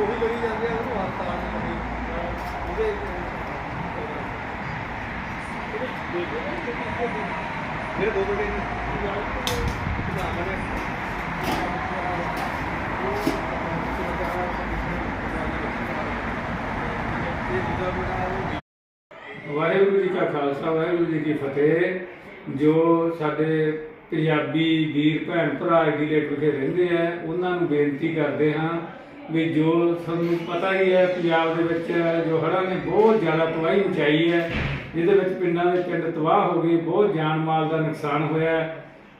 ਉਹੀ ਕਰੀ ਜਾਂਦੇ ਆ ਉਹਨੂੰ ਹਸਪਤਾਲ ਨਹੀਂ ਲੱਗੀ ਉਹਦੇ ਮੇਰੇ ਦੋ ਬੇਟੇ ਨੇ ਨਾ ਵਾਹਿਗੁਰੂ ਜੀ ਕਾ ਖਾਲਸਾ, ਵਾਹਿਗੁਰੂ ਜੀ ਕੀ ਫਤਿਹ। ਜੋ ਸਾਡੇ ਪੰਜਾਬੀ ਵੀਰ ਭੈਣ ਭਰਾ ਐਡੀਲੇਟ ਵਿਖੇ ਰਹਿੰਦੇ ਆ, ਉਹਨਾਂ ਨੂੰ ਬੇਨਤੀ ਕਰਦੇ ਹਾਂ ਵੀ ਜੋ ਤੁਹਾਨੂੰ ਪਤਾ ਹੀ ਹੈ, ਪੰਜਾਬ ਦੇ ਵਿੱਚ ਜੋ ਹੜ੍ਹਾਂ ਨੇ ਬਹੁਤ ਜ਼ਿਆਦਾ ਤਬਾਹੀ ਮਚਾਈ ਹੈ, ਜਿਹਦੇ ਵਿੱਚ ਪਿੰਡਾਂ ਦੇ ਪਿੰਡ ਤਬਾਹ ਹੋ ਗਏ, ਬਹੁਤ ਜਾਨ ਮਾਲ ਦਾ ਨੁਕਸਾਨ ਹੋਇਆ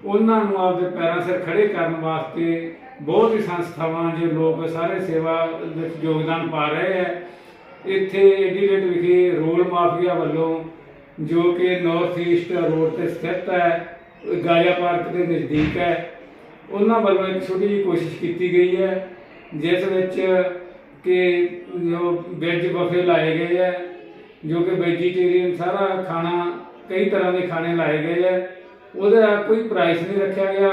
ਉਹਨਾਂ ਨੂੰ ਆਪਦੇ ਪੈਰਾਂ ਸਿਰ ਖੜੇ ਕਰਨ ਵਾਸਤੇ ਬਹੁਤ ਹੀ ਸੰਸਥਾਵਾਂ ਜੋ ਲੋਕ ਸਾਰੇ ਸੇਵਾ ਵਿੱਚ ਯੋਗਦਾਨ ਪਾ ਰਹੇ ਹੈ। ਇੱਥੇ ਐਡੀਲੇਟ ਵਿਖੇ ਰੋਲ ਮਾਫੀਆ ਵੱਲੋਂ ਜੋ ਕਿ ਨਾਰਥ ਈਸਟ ਰੋਡ ਤੇ ਸਥਿਤ ਹੈ ਗਾਇਆ ਪਾਰਕ ਦੇ ਨਜ਼ਦੀਕ ਹੈ। ਉਹਨਾਂ ਵੱਲੋਂ ਇੱਕ ਛੋਟੀ ਜਿਹੀ ਕੋਸ਼ਿਸ਼ ਕੀਤੀ ਗਈ ਹੈ, ਜਿਸ ਵਿੱਚ ਕਿ ਜੋ ਵੈਜ ਬਫੇ ਲਾਏ ਗਏ ਹੈ, ਜੋ ਕਿ ਵੈਜੀਟੇਰੀਅਨ ਸਾਰਾ ਖਾਣਾ, ਕਈ ਤਰ੍ਹਾਂ ਦੇ ਖਾਣੇ ਲਾਏ ਗਏ ਹੈ। ਉਹਦਾ ਕੋਈ ਪ੍ਰਾਈਸ ਨਹੀਂ ਰੱਖਿਆ ਗਿਆ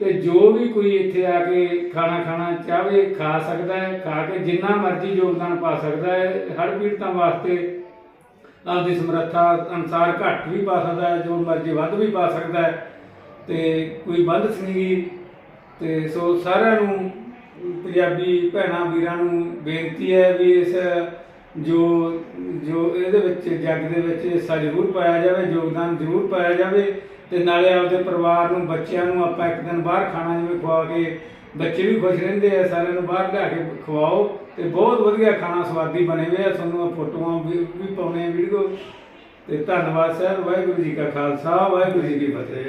ਤੇ ਜੋ ਵੀ ਕੋਈ ਇੱਥੇ ਆ ਕੇ ਖਾਣਾ ਖਾਣਾ ਚਾਹਵੇ, ਖਾ ਸਕਦਾ ਹੈ, ਖਾ ਕੇ ਜਿੰਨਾ ਮਰਜ਼ੀ ਯੋਗਦਾਨ ਪਾ ਸਕਦਾ ਹੈ। ਹਰ ਪੀੜਤਾਂ ਵਾਸਤੇ ਆਪਦੀ ਸਮਰੱਥਾ ਅਨੁਸਾਰ ਘੱਟ ਵੀ ਪਾ ਸਕਦਾ ਹੈ, ਜੋ ਮਰਜ਼ੀ ਵੱਧ ਵੀ ਪਾ ਸਕਦਾ ਹੈ। ਤੇ ਕੋਈ ਬੰਦਸ ਨਹੀਂ ਗੀ ਤੇ ਸੋ ਸਾਰਿਆਂ ਨੂੰ, ਪੰਜਾਬੀ ਭੈਣਾਂ ਵੀਰਾਂ ਨੂੰ ਬੇਨਤੀ ਹੈ ਵੀ ਇਸ ਜੋ ਜੋ ਇਹਦੇ ਵਿੱਚ, ਜੱਗ ਦੇ ਵਿੱਚ ਹਿੱਸਾ ਜ਼ਰੂਰ ਪਾਇਆ ਜਾਵੇ, ਯੋਗਦਾਨ ਜ਼ਰੂਰ ਪਾਇਆ ਜਾਵੇ, ਤੇ ਨਾਲੇ ਆਪਦੇ ਪਰਿਵਾਰ ਨੂੰ, ਬੱਚਿਆਂ ਨੂੰ ਆਪਾਂ ਇੱਕ ਦਿਨ ਬਾਹਰ ਖਾਣਾ ਜਿਵੇਂ ਖਵਾ ਕੇ ਬੱਚੇ ਵੀ ਖੁਸ਼ ਰਹਿੰਦੇ ਆ, ਸਾਰਿਆਂ ਨੂੰ ਬਾਹਰ ਲਿਆ ਕੇ ਖਵਾਓ ਤੇ ਬਹੁਤ ਵਧੀਆ ਖਾਣਾ ਸਵਾਦੀ ਬਣੇ ਹੋਏ ਆ। ਤੁਹਾਨੂੰ ਫੋਟੋਆਂ ਵੀ ਵੀ ਪਾਉਣੇ ਵੀਡੀਓ। ਤੇ ਧੰਨਵਾਦ ਸਰ, ਵਾਹਿਗੁਰੂ ਜੀ ਕਾ ਖਾਲਸਾ, ਵਾਹਿਗੁਰੂ ਜੀ ਕੀ ਫਤਿਹ।